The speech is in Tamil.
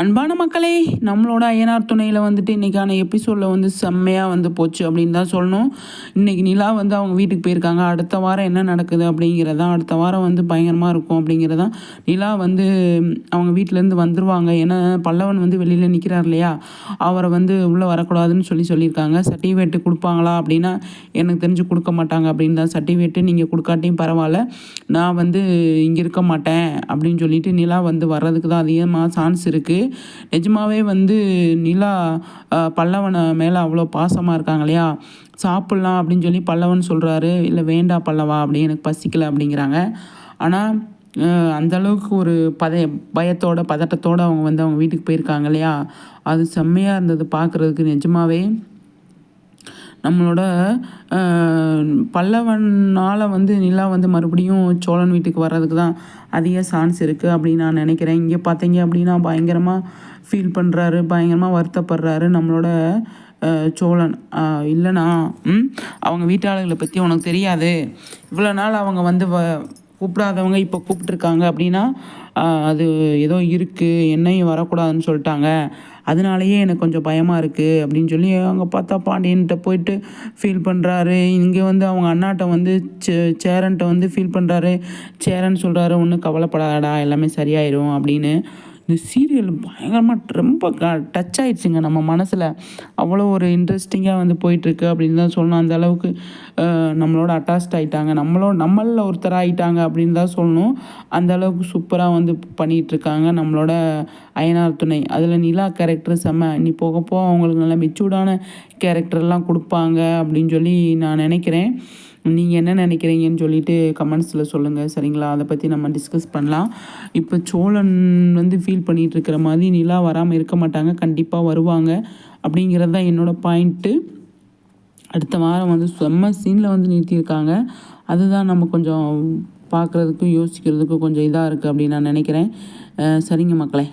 அன்பான மக்களே நம்மளோட ஐயனார் துணையில் வந்துட்டு இன்றைக்கான எபிசோடில் வந்து செம்மையாக வந்து போச்சு அப்படின்னு தான் சொல்லணும். இன்றைக்கி நிலா வந்து அவங்க வீட்டுக்கு போயிருக்காங்க. அடுத்த வாரம் என்ன நடக்குது அப்படிங்கிறதான் அடுத்த வாரம் வந்து பயங்கரமாக இருக்கும் அப்படிங்கிறதான் நிலா வந்து அவங்க வீட்டிலேருந்து வந்துடுவாங்க ஏன்னா பல்லவன் வந்து வெளியில் நிற்கிறார் இல்லையா? அவரை வந்து உள்ளே வரக்கூடாதுன்னு சொல்லி சொல்லியிருக்காங்க. சர்டிஃபிகேட்டு கொடுப்பாங்களா அப்படின்னா எனக்கு தெரிஞ்சு கொடுக்க மாட்டாங்க அப்படின்னு தான் சர்டிஃபிகேட்டு நீங்கள் கொடுக்காட்டியும் பரவாயில்ல. நான் வந்து இங்கே இருக்க மாட்டேன் அப்படின்னு சொல்லிட்டு நிலா வந்து வர்றதுக்கு தான் அதிகமாக சான்ஸ் இருக்குது நிஜமாவே வந்து நிலா பல்லவனை மேலே அவ்வளோ பாசமாக இருக்காங்க இல்லையா? சாப்பிட்லாம் அப்படின்னு சொல்லி பல்லவன் சொல்கிறாரு இல்லை வேண்டா பல்லவா அப்படி எனக்கு பசிக்கலை அப்படிங்கிறாங்க. ஆனால் அந்தளவுக்கு ஒரு பதய பயத்தோட பதட்டத்தோடு அவங்க வந்து அவங்க வீட்டுக்கு போயிருக்காங்க இல்லையா? அது செம்மையாக இருந்தது பார்க்குறதுக்கு நிஜமாகவே நம்மளோட பல்லவனால் வந்து நிலா வந்து மறுபடியும் சோழன் வீட்டுக்கு வர்றதுக்கு தான் அதிக சான்ஸ் இருக்குது அப்படின்னு நான் நினைக்கிறேன். இங்கே பார்த்தீங்க அப்படின்னா பயங்கரமாக ஃபீல் பண்ணுறாரு பயங்கரமாக வருத்தப்படுறாரு நம்மளோட சோழன். இல்லைனா அவங்க வீட்டாளர்களை பற்றி உனக்கு தெரியாது. இவ்வளோ நாள் அவங்க வந்து வ கூப்பிடாதவங்க இப்போ கூப்பிட்ருக்காங்க அப்படின்னா அது ஏதோ இருக்குது என்னையும் வரக்கூடாதுன்னு சொல்லிட்டாங்க. அதனாலேயே எனக்கு கொஞ்சம் பயமாக இருக்குது அப்படின்னு சொல்லி அங்கே பார்த்தா பாண்டியன்கிட்ட போயிட்டு ஃபீல் பண்ணுறாரு இங்கே வந்து அவங்க அண்ணாட்ட வந்து சே சேரன்ட்ட வந்து ஃபீல் பண்ணுறாரு சேரன் சொல்கிறாரு ஒன்றும் கவலைப்படாதடா எல்லாமே சரியாயிரும் அப்படின்னு. இந்த சீரியல் பயங்கரமாக ரொம்ப க டச் ஆகிடுச்சுங்க நம்ம மனசில் அவ்வளோ ஒரு இன்ட்ரெஸ்டிங்காக வந்து போயிட்டுருக்கு அப்படின்னு தான் சொல்லணும். அந்த அளவுக்கு நம்மளோட அட்டாச்ட் ஆகிட்டாங்க நம்மளோ நம்மளில் ஒருத்தர் ஆகிட்டாங்க அப்படின்னு தான் சொல்லணும். அந்த அளவுக்கு சூப்பராக வந்து பண்ணிகிட்ருக்காங்க நம்மளோட அயனார் துணை. அதில் நிலா கேரக்டர் செம்ம நீ போக போக அவங்களுக்கு நல்ல மெச்சூர்டான கேரக்டர்லாம் கொடுப்பாங்க அப்படின்னு சொல்லி நான் நினைக்கிறேன். நீங்கள் என்ன நினைக்கிறீங்கன்னு சொல்லிட்டு கமெண்ட்ஸில் சொல்லுங்கள் சரிங்களா? அதை பற்றி நம்ம டிஸ்கஸ் பண்ணலாம். இப்போ சோழன் வந்து ஃபீல் பண்ணிகிட்டு இருக்கிற மாதிரி நிலா வராமல் இருக்க மாட்டாங்க கண்டிப்பாக வருவாங்க அப்படிங்கிறது தான் என்னோடய பாயிண்ட்டு அடுத்த வாரம் வந்து செம்ம சீனில் வந்து நிறுத்தியிருக்காங்க. அதுதான் நம்ம கொஞ்சம் பார்க்குறதுக்கும் யோசிக்கிறதுக்கும் கொஞ்சம் இதாக இருக்குது அப்படின்னு நான் நினைக்கிறேன். சரிங்க மக்களே.